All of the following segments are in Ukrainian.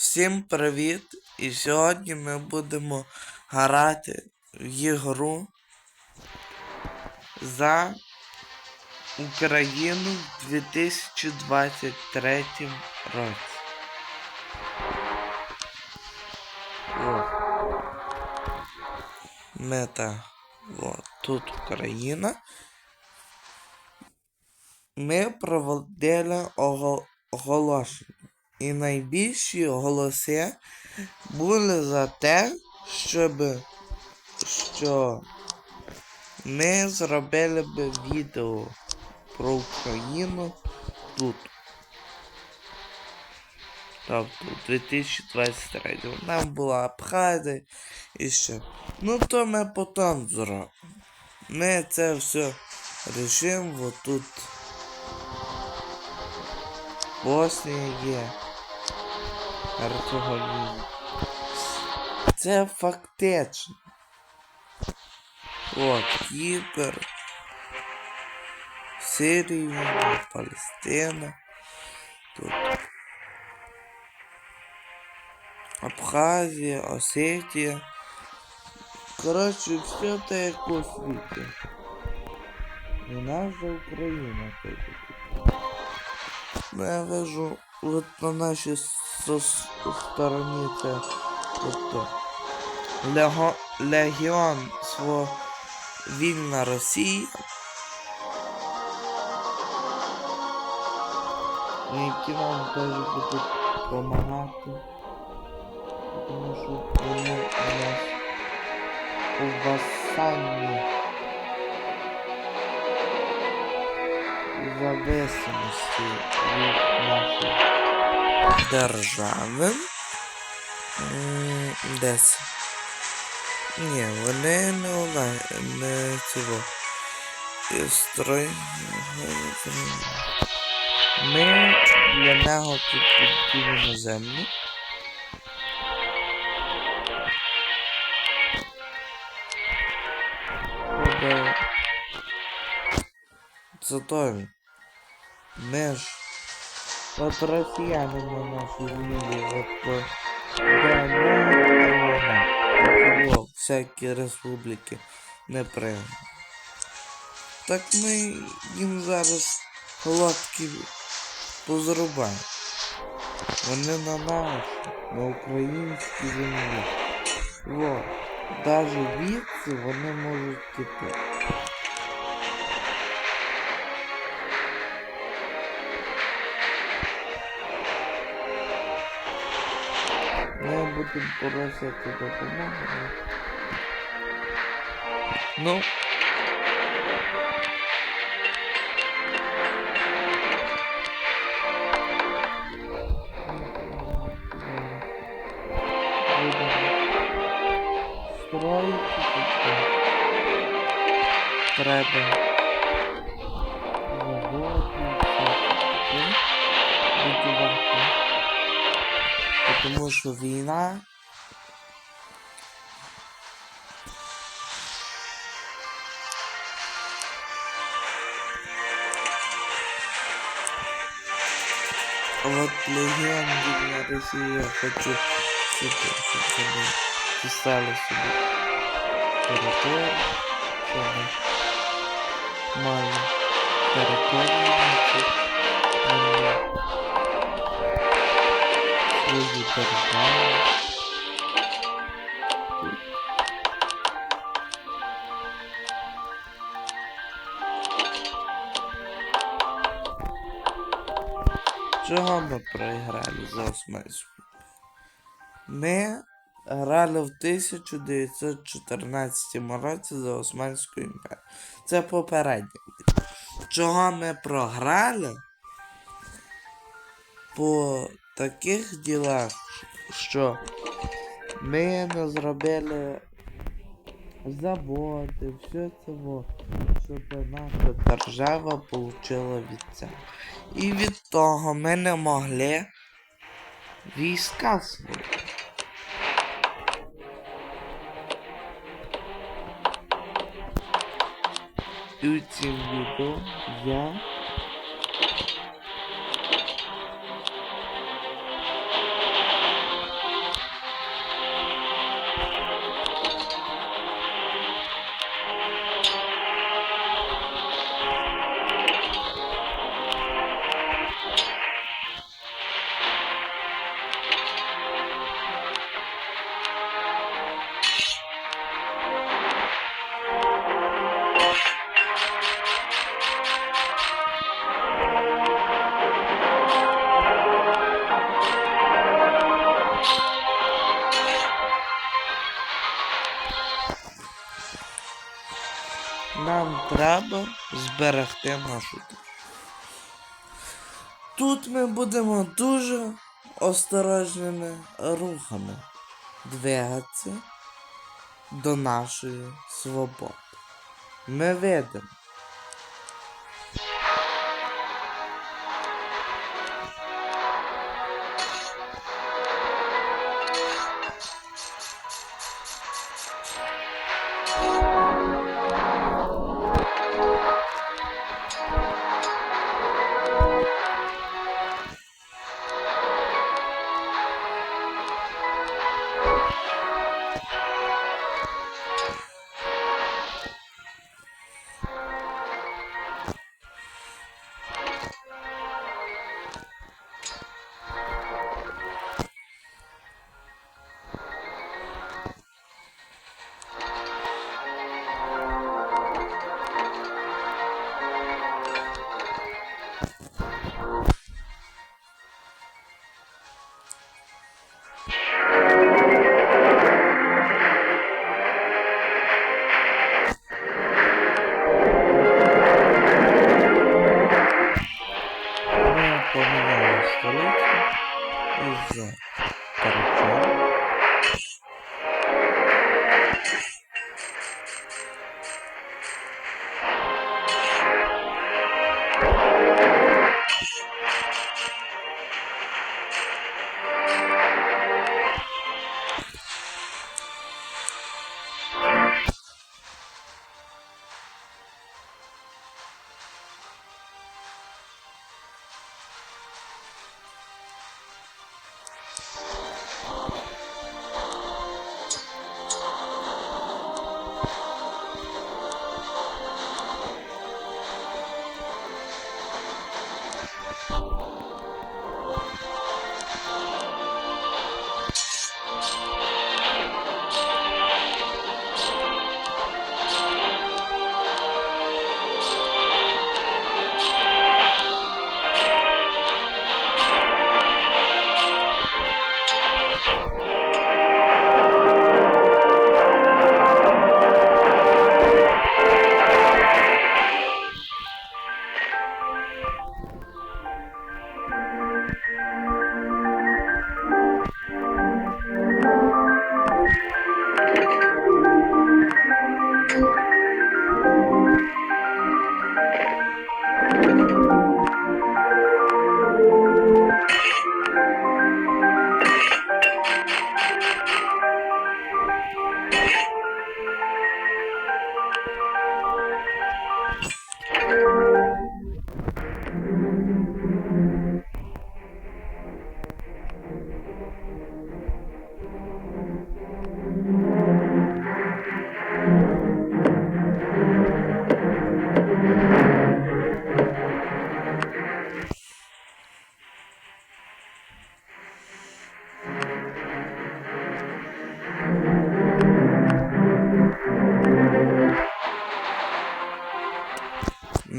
Всім привіт! І сьогодні ми будемо грати в ігру за Україну в 2023 році. Мета. От, тут Україна. Ми проводили оголошення. І найбільші голоси були за те, щоб що ми зробили би відео про Україну тут. Тобто у 2023 Нам була Абхазія і ще. Ну то ми потім зробимо. Ми це все рішимо отут. Боснія є. Герцеговина. Це фактично. От, Кіпр. Сирія, Палестина. Тут. Абхазія, Осетія. Коротше, все те як у світі. І наша Україна тут. Я вижу, от на нашій со- стороні це от то. Лего, Легіон сво вільна Росія. Які нам теж будуть допомагати. Тому що вони у нас у вассальні зависимості від нашої держави. Де? Ні, вони не онлайн, не цього. І строй. Ми для нього тут підійдемо землю. Зато ми ж от росіяни на нашій землі, от не вона, всякі республіки не прийняли. Так ми їм зараз лапки позрубаємо. Вони на нашій, на українській землі. Во, навіть звідси вони можуть піти. Ми будемо просити допомогу. Ну. Строїти тут. Треба. Тому що війна. Вот легіон Вільна Росія хочу сюди, щоб вони писали собі територію, що ми маємо територію свою Чого ми проіграли за Османську? Ми грали в 1914 році за Османську імперію. Це попереднє. Чого ми програли? По таких ділах, що ми не зробили заводи, все це, щоб наша держава отримала від цього. І від того ми не могли війська свої. І у цім відео я треба зберегти нашу душу. Тут ми будемо дуже осторожними рухами двигатися до нашої свободи. Ми видимо.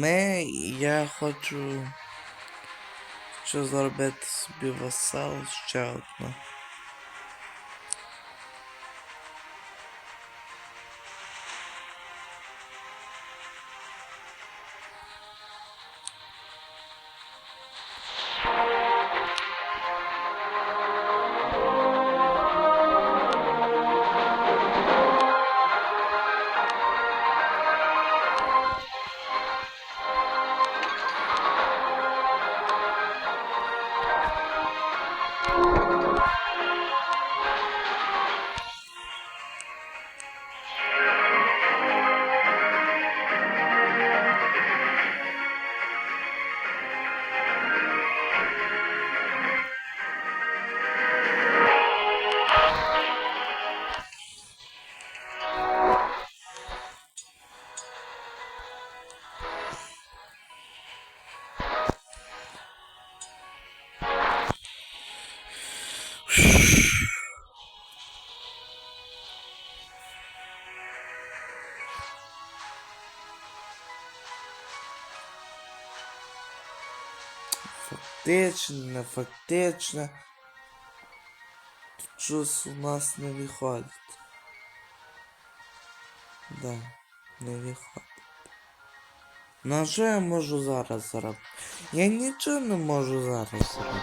ме я хочу... Що заробити собі васал з ще одна. Фактично, не фактично. Тут щось у нас не виходить. Да, не виходить. На що я можу зараз зробити? Я нічого не можу зараз зробити.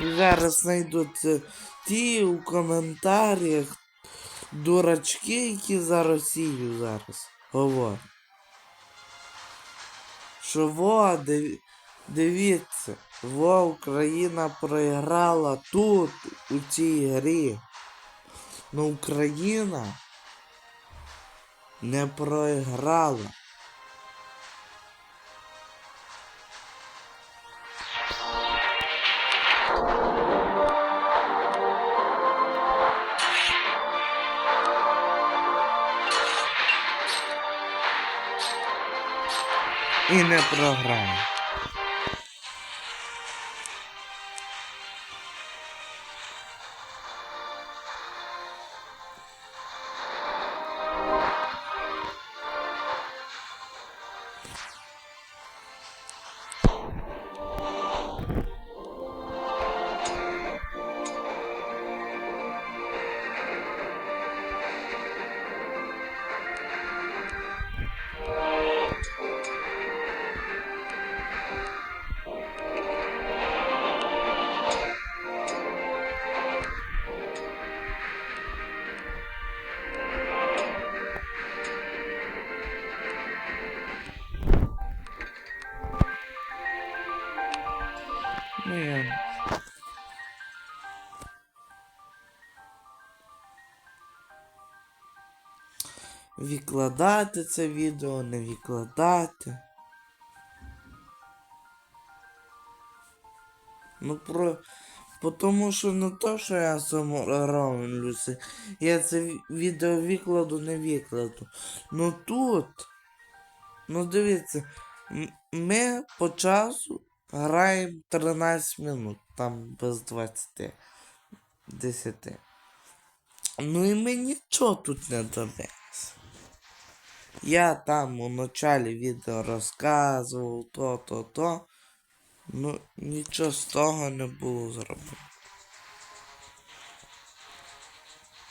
І зараз знайдуться ті у коментарях дурачки, які за Росію зараз говорять. Що во, диві- дивіться, во Україна програла тут, у цій грі. Но Україна не програла. І не програла. Відкладати це відео, не відкладати. Ну про. Бо Тому що не то, що я саморомлюся. Я це ві- відео викладу, не викладу. Ну тут. Ну дивіться, ми по часу граємо 13 минут, там без 20. 10. Ну і ми нічого тут не добилися. Я там у началі відео розказував то, то. Ну, нічого з того не було зроблено.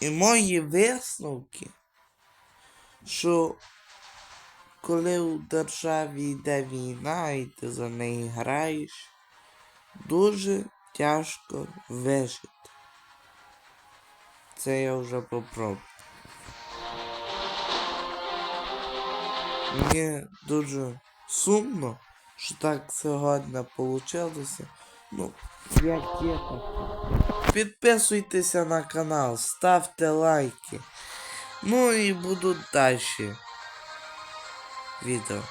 І мої висновки, що коли у державі йде війна і ти за неї граєш, дуже тяжко вижити. Це я вже попробував. Мені дуже сумно, що так сьогодні вийшло. Ну, як є так. Підписуйтеся на канал, ставте лайки. Ну і будуть далі відео.